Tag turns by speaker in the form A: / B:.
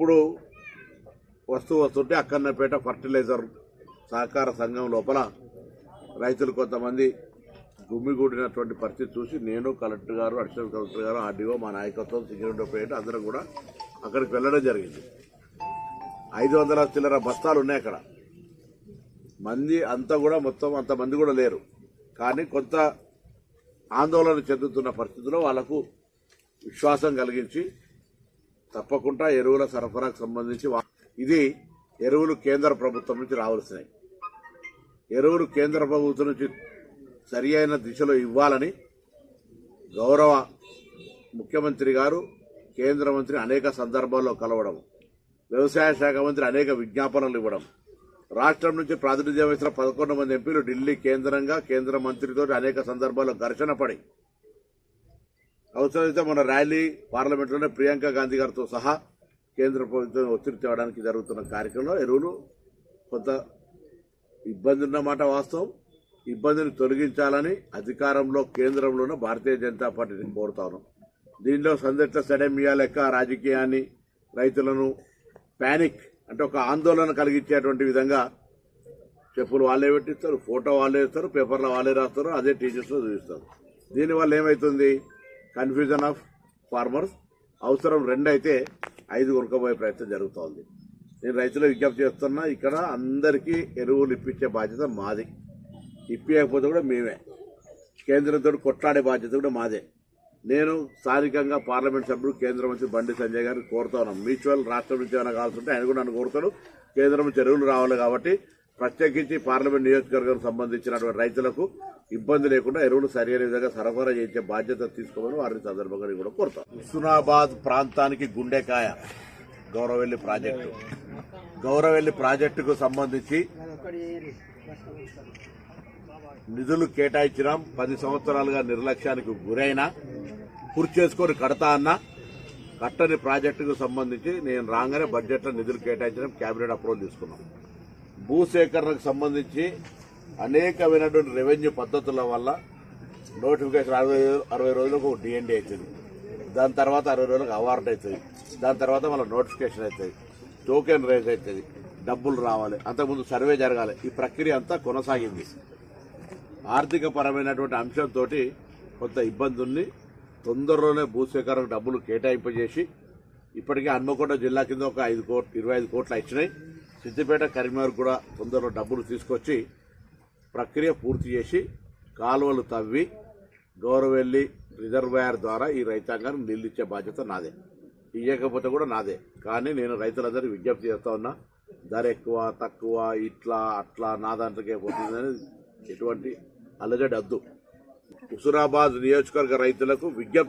A: ఎప్పుడు వస్తూ వస్తుంటే అక్కన్నపేట ఫర్టిలైజర్ సహకార సంఘం లోపల రైతులు కొంతమంది గుమ్మిగూడినటువంటి పరిస్థితి చూసి నేను కలెక్టర్ గారు అడిషనల్ కలెక్టర్ గారు ఆర్డీఓ మా నాయకత్వం సిగ్గుండపేట అందరం కూడా అక్కడికి వెళ్ళడం జరిగింది. ఐదు వందల చిల్లర బస్తాలు ఉన్నాయి అక్కడ. మంది అంతా కూడా మొత్తం అంతమంది కూడా లేరు. కానీ కొంత ఆందోళన చెందుతున్న పరిస్థితిలో వాళ్ళకు విశ్వాసం కలిగించి తప్పకుండా ఎరువుల సరఫరాకు సంబంధించి ఇది ఎరువులు కేంద్ర ప్రభుత్వం నుంచి రావాల్సినవి. ఎరువులు కేంద్ర ప్రభుత్వం నుంచి సరి అయిన దిశలో ఇవ్వాలని గౌరవ ముఖ్యమంత్రి గారు కేంద్ర మంత్రి అనేక సందర్భాల్లో కలవడం వ్యవసాయ శాఖ మంత్రి అనేక విజ్ఞాపనలు ఇవ్వడం రాష్ట్రం నుంచి ప్రాతినిధ్యం వహించిన పదకొండు మంది ఎంపీలు ఢిల్లీ కేంద్రంగా కేంద్ర మంత్రితో అనేక సందర్భాల్లో ఘర్షణ పడి అవసరమైతే మన ర్యాలీ పార్లమెంట్లోనే ప్రియాంక గాంధీ గారితో సహా కేంద్ర ప్రభుత్వం ఒత్తిడి తేవడానికి జరుగుతున్న కార్యక్రమంలో ఎరువులు కొంత ఇబ్బంది ఉన్నమాట వాస్తవం. ఇబ్బందిని తొలగించాలని అధికారంలో కేంద్రంలోనే భారతీయ జనతా పార్టీని కోరుతాను దీనిలో సందర్శ సడమియా లెక్క రాజకీయాన్ని రైతులను ప్యానిక్ అంటే ఒక ఆందోళన కలిగించేటువంటి విధంగా చెప్పులు వాళ్ళే పెట్టిస్తారు ఫోటో వాళ్ళే ఇస్తారు పేపర్లో వాళ్ళే రాస్తారు అదే టీచర్స్లో చూపిస్తారు. దీనివల్ల ఏమవుతుంది కన్ఫ్యూజన్ ఆఫ్ ఫార్మర్స్. అవసరం రెండు అయితే ఐదు కొనుక్కోబోయే ప్రయత్నం జరుగుతోంది. నేను రైతులు విజ్ఞప్తి చేస్తున్నా ఇక్కడ అందరికీ ఎరువులు ఇప్పించే బాధ్యత మాది. ఇప్పించకపోతే కూడా మేమే. కేంద్రంతో కొట్లాడే బాధ్యత కూడా మాదే. నేను స్థానికంగా పార్లమెంట్ సభ్యుడు కేంద్ర మంత్రి బండి సంజయ్ గారిని కోరుతా ఉన్నాను మ్యూచువల్ రాష్ట్రం నుంచి ఏమైనా కావాల్సింటే ఆయన కూడా నన్ను కోరుతాడు కేంద్రం నుంచి ఎరువులు రావాలి కాబట్టి ప్రత్యేకించి పార్లమెంట్ నియోజకవర్గానికి సంబంధించినటువంటి రైతులకు ఇబ్బంది లేకుండా ఎరువులు సరైన విధంగా సరఫరా చేసే బాధ్యత తీసుకోమని వారిని సందర్భంగా కూడా కోరుతాం. హుస్నాబాద్ ప్రాంతానికి గుండెకాయ గౌరవెల్లి ప్రాజెక్టు. గౌరవెల్లి ప్రాజెక్టుకు సంబంధించి నిధులు కేటాయించినాం. పది సంవత్సరాలుగా నిర్లక్ష్యానికి గురైనా పూర్తి చేసుకొని కడతా అన్నా కట్టని ప్రాజెక్టుకు సంబంధించి నేను రాగానే బడ్జెట్లో నిధులు కేటాయించడం కేబినెట్ అప్రూవల్ తీసుకున్నాం. భూసేకరణకు సంబంధించి అనేకమైనటువంటి రెవెన్యూ పద్ధతుల వల్ల నోటిఫికేషన్ అరవై అరవై రోజులకు డిఎండి అవుతుంది. దాని తర్వాత అరవై రోజులకు అవార్డు అవుతుంది. దాని తర్వాత మళ్ళీ నోటిఫికేషన్ అవుతుంది. టోకెన్ రేజ్ అవుతుంది. డబ్బులు రావాలి. అంతకుముందు సర్వే జరగాలి. ఈ ప్రక్రియ అంతా కొనసాగింది. ఆర్థిక పరమైనటువంటి అంశంతో కొంత ఇబ్బంది ఉంది తొందరలోనే భూసేకరణ డబ్బులు కేటాయింపజేసి ఇప్పటికే హన్మకొండ జిల్లా కింద ఒక ఐదు కోట్లు ఇరవై ఐదు కోట్లు ఇచ్చినాయి. సిద్దిపేట కరీంనగర్ కూడా తొందరలో డబ్బులు తీసుకొచ్చి ప్రక్రియ పూర్తి చేసి కాలువలు తవ్వి గౌరవెల్లి రిజర్వాయర్ ద్వారా ఈ రైతాంగానికి నీళ్ళు ఇచ్చే బాధ్యత నాదే. ఇవ్వకపోతే కూడా నాదే. కానీ నేను రైతులందరికీ విజ్ఞప్తి చేస్తా ఉన్నా ధర ఎక్కువ తక్కువ ఇట్లా అట్లా నా దాంట్లోకే పోతుందని ఎటువంటి అలజడి వద్దు. హుసురాబాద్ నియోజకవర్గ రైతులకు విజ్ఞప్తి